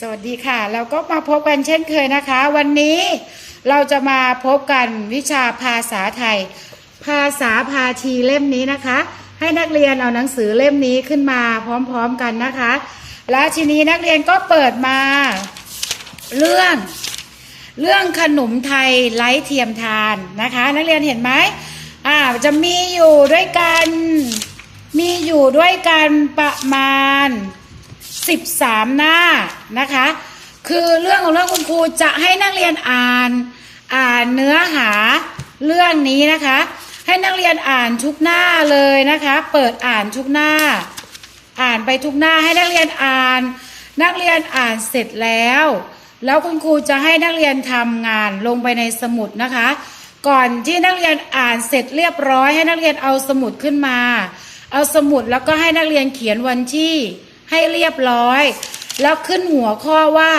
สวัสดีค่ะแล้วก็มาพบกันเช่นเคยนะคะ วันนี้เราจะมาพบกันวิชาภาษาไทย ภาษาพาทีเล่มนี้นะคะ ให้นักเรียนเอาหนังสือเล่มนี้ขึ้นมาพร้อมๆกันนะคะ และทีนี้นักเรียนก็เปิดมา เรื่อง เรื่องขนมไทยไร้เทียมทานนะคะ นักเรียนเห็นไหมอ่าจะมีอยู่ด้วยกัน มีอยู่ด้วยกันประมาณ 13 หน้านะคะ คือเรื่องของเรื่องคุณครูจะให้นักเรียนอ่านอ่านเนื้อหาเรื่องนี้นะคะ ให้นักเรียนอ่านทุกหน้าเลยนะคะ เปิดอ่านทุกหน้า อ่านไปทุกหน้าให้นักเรียนอ่าน นักเรียนอ่านเสร็จแล้ว แล้วคุณครูจะให้นักเรียนทำงานลงไปในสมุดนะคะ ก่อนที่นักเรียนอ่านเสร็จเรียบร้อย ให้นักเรียนเอาสมุดขึ้นมา เอาสมุดแล้วก็ให้นักเรียนเขียนวันที่ ให้เรียบร้อย แล้วขึ้นหัวข้อว่า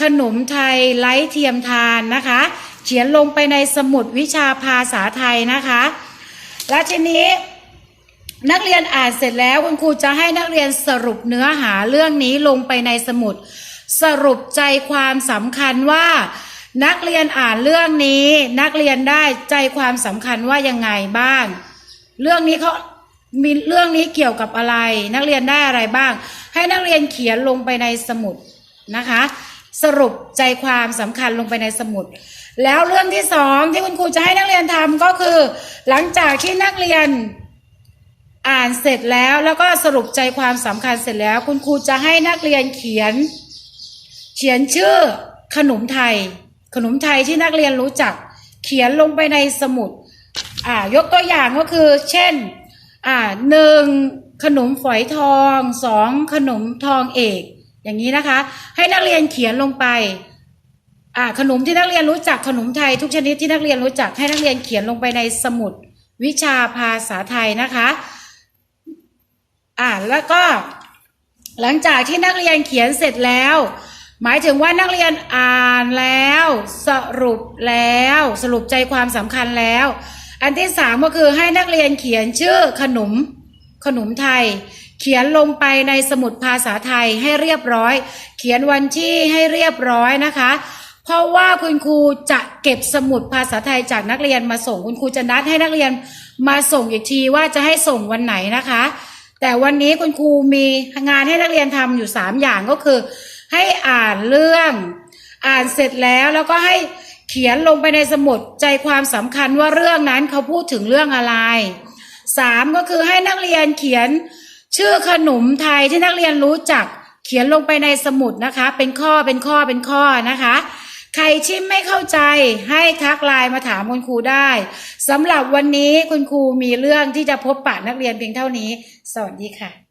ขนมไทยไร้เทียมทานนะคะ เขียนลงไปในสมุดวิชาภาษาไทยนะคะ และทีนี้นักเรียนอ่านเสร็จแล้วคุณครูจะให้นักเรียนสรุปเนื้อหาเรื่องนี้ลงไปในสมุด สรุปใจความสำคัญว่า นักเรียนอ่านเรื่องนี้ นักเรียนได้ใจความสำคัญว่ายังไงบ้าง เรื่องนี้เขา มีเรื่องนี้เกี่ยวกับอะไร นักเรียนได้อะไรบ้าง ให้นักเรียนเขียนลงไปในสมุดนะคะ สรุปใจความสำคัญลงไปในสมุด แล้วเรื่องที่สองที่คุณครูจะให้นักเรียนทำก็คือ หลังจากที่นักเรียนอ่านเสร็จแล้วแล้วก็สรุปใจความสำคัญเสร็จแล้ว คุณครูจะให้นักเรียนเขียน เขียนชื่อขนมไทย ขนมไทยที่นักเรียนรู้จัก เขียนลงไปในสมุดอ่ายกตัวอย่างก็คือ เช่น อ่าหนึ่งขนมฝอยทองสองขนมทองเอก อย่างนี้นะคะ ให้นักเรียนเขียนลงไปอ่าขนมที่นักเรียนรู้จักขนมไทยทุกชนิดที่นักเรียนรู้จักให้นักเรียนเขียนลงไปในสมุดวิชาภาษาไทยนะคะอ่าแล้วก็หลังจากที่นักเรียนเขียนเสร็จแล้ว หมายถึงว่านักเรียนอ่านแล้ว สรุปแล้ว สรุปใจความสำคัญแล้ว อันที่สามก็คือให้นักเรียนเขียนชื่อขนมขนมไทย เขียนลงไปในสมุดภาษาไทยให้เรียบร้อย เขียนวันที่ให้เรียบร้อยนะคะ เพราะว่าคุณครูจะเก็บสมุดภาษาไทยจากนักเรียนมาส่งคุณครูจะนัดให้นักเรียนมาส่งอีกทีว่าจะให้ส่งวันไหนนะคะ แต่วันนี้คุณครูมีงานให้นักเรียนทำอยู่สามอย่างก็คือ ให้อ่านเรื่อง อ่านเสร็จแล้วแล้วก็ให้ ขียนลงไปในสมุดใจความสำคัญว่าเรื่องนั้นเขาพูดถึงเรื่องอะไรสามก็คือให้นักเรียนเขียนชื่อขนมไทยที่นักเรียนรู้จัก เขียนลงไปในสมุดนะคะ เป็นข้อเป็นข้อเป็นข้อนะคะ ใครที่ไม่เข้าใจให้ทักไลน์มาถามคุณครูได้สำหรับวันนี้คุณครูมีเรื่องที่จะพบปะนักเรียนเพียงเท่านี้ สวัสดีค่ะ